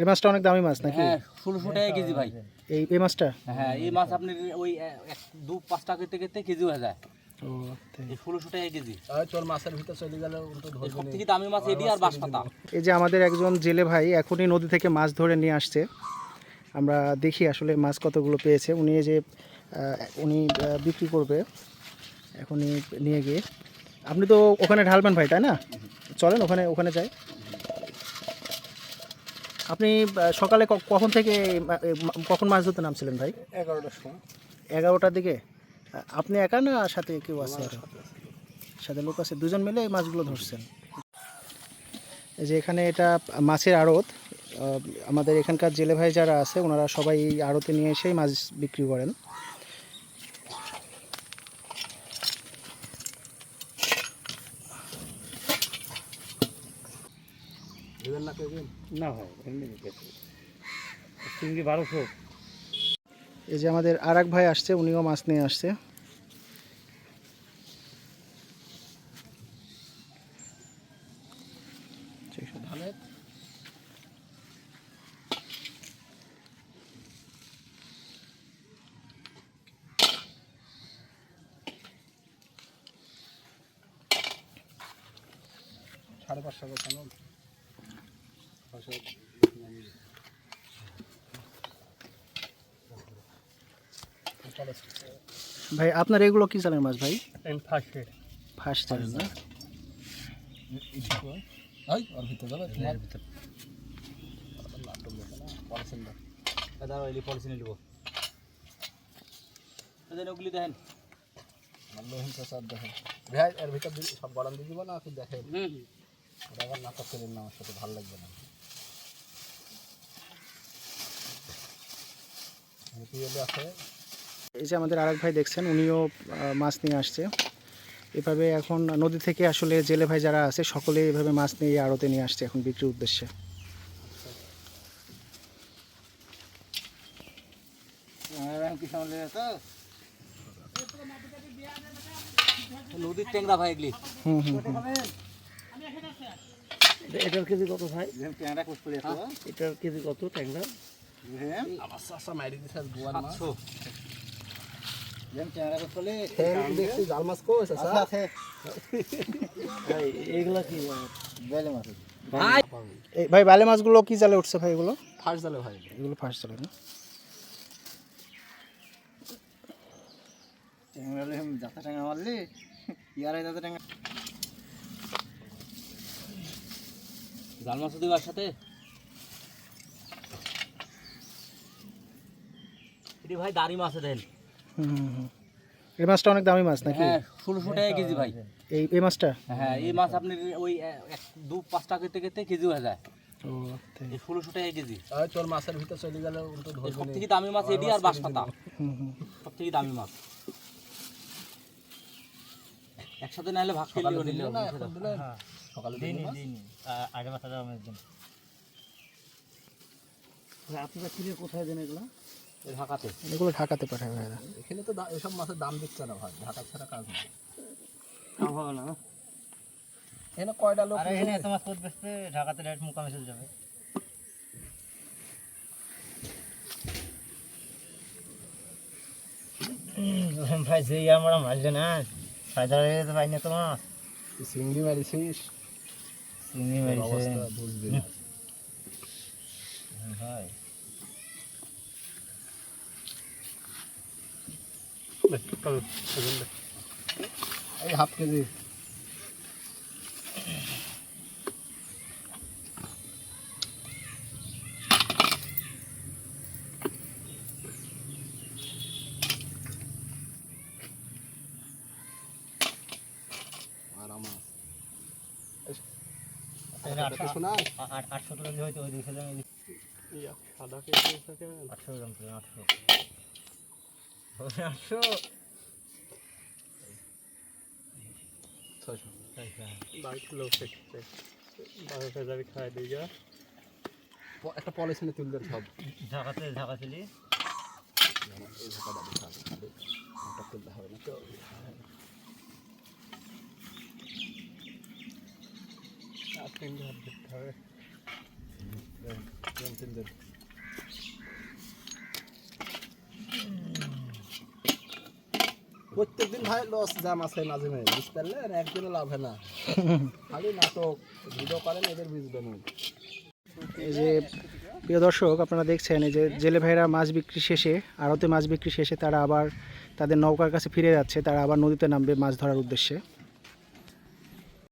এই মাছটা অনেক দামি মাছ নাকি? হ্যাঁ ষোলোশো টাকা কেজি ভাই। এই এই মাছটা? হ্যাঁ এই মাছ আপনার ওই এক দু পাঁচ টাকা থেকে কেজি হয়ে যায়। এই ষোলোশো টাকা কেজি। তোর মাছের ভিতর চলে গেলে এই সব থেকে দামি মাছ এডি আর বাঁশপাতা। এই যে আমাদের একজন জেলে ভাই এখনই নদী থেকে মাছ ধরে নিয়ে আসছে। আমরা দেখি আসলে মাছ কতগুলো পেয়েছে। উনি যে উনি বিক্রি করবে এখনই নিয়ে গিয়ে। আপনি তো ওখানে ঢালবেন ভাই তাই না? চলেন ওখানে ওখানে যাই। আপনি সকালে কখন থেকে কখন মাছ ধরতে নামছিলেন ভাই? এগারোটার সময়। এগারোটার দিকে? আপনি একা না সাথে কেউ আছে আর? সাথে লোক আছে দুজন মিলে এই মাছগুলো ধরছেন। এই যে এখানে এটা মাছের আড়ত। আমাদের এখানকার জেলে ভাই যারা আছে ওনারা সবাই এই আড়তে নিয়ে এসেই মাছ বিক্রি করেন। দেবেন না কেবেন না ভাই এমনি চিংড়ি বারোশো। এই যে আমাদের আর ভাই আসছে উনিও মাছ নিয়ে আসছে। সাড়ে পাঁচশো পাঁচশো ভাই আপনার এগুলো কি চালের মাছ ভাই? ফার্স্টে ফার্স্ট চালের না ওই ওর ভিতরে যাবে তোমার নাটক দেখে না পড়াশোনা দেখ দাদা এলি পলিসি নিয়ে নেব। ওগুলি দেখেন। আমার লোহিন প্রসাদ দেখেন। ভাই এর ভিতর দি- সব গরম দিয়ে দিব না আপনি দেখেন। হুম। ওটা আবার নাটক করেন না আমার সাথে ভালো লাগবে না পিএলে আছে এই যে আমাদের আরেক ভাই দেখছেন উনিও মাছ নিয়ে আসছে। এভাবে এখন নদী থেকে আসলে জেলে ভাই যারা আছে সকলে এভাবে মাছ নিয়ে আড়তে নিয়ে আসছে এখন বিক্রির উদ্দেশ্যে। নদীর ট্যাংরা ভাই এগুলি। হুম হুম হুম। এটার কেজি কত ভাই? ট্যাংরা কোষ এটার কেজি কত ট্যাংরা? আমার চাষা মারি দিছে বুয়ার মাছ। এইগুলা কি? ভাই। এই ভাই বালে মাছগুলো কি জালে উঠছে ভাই এগুলো? ফার্স্ট জালে ভাই। এগুলো ফার্স্ট জালে না? যাতা ট্যাংরা মারলি ইয়ারাই যাতা ট্যাংরা। জাল মাছ দিবার সাথে? এটি ভাই দাড়ি মাছ দেন। এই মাছটা অনেক দামি মাছ নাকি? হ্যাঁ ষোলোশো টাকা কেজি ভাই। এই এই মাছটা? হ্যাঁ এই মাছ আপনার ওই এক দু পাঁচ টাকা থেকে কেজি হয়ে যায়। ও তাই। এই ষোলোশো টাকা কেজি। তোর মাছের ভিতর চলে গেলে সব থেকে দামি মাছ এডি আর বাঁশপাতা হুম হুম। সব থেকে দামি মাছ। একসাথে নাহলে ভাগ নিলে সকালে দিন আগে দিন আপনারা কিনে কোথায় দেন এগুলো? ঢাকাতে। এগুলো ঢাকাতে পাঠায় ভাইরা। এখানে তো এসব মাছের দাম দিচ্ছে না ভাই ঢাকা ছাড়া কাজ নেই। হবে না। এখানে কয়টা লোক আরে এখানে এত মাছ করতে বেচতে ঢাকাতে ডাইরেক্ট মুকামে চলে যাবে। ভাই সেই আমরা মাছ না ফায়দা হয়ে যেতে পারি না তো মাছ। চিংড়ি মারিছিস? চিংড়ি বুঝবি না। ভাই। এই হাফ কেজি। আর আমার আটশো টাকা দিয়ে হয়তো ওই কেজি থাকে আটশো গ্রাম আটশো। একটা পলিথিনে তুলবে সব। ঢাকাতে ঢাকা ছিলি হবে তুলতে হবে না তো তিন তিন দিন প্রত্যেকদিন ভাই লস যা মাছে মাঝে বুঝতে পারলেন? একদিনও লাভ হয় না। খালি নাটক ভিডিও করেন, এদের বুঝবেন। এই যে, প্রিয় দর্শক, আপনারা দেখছেন, এই যে জেলে ভাইরা মাছ বিক্রি শেষে, আড়তে মাছ বিক্রি শেষে তারা আবার তাদের নৌকার কাছে ফিরে যাচ্ছে, তারা আবার নদীতে নামবে মাছ ধরার উদ্দেশ্যে।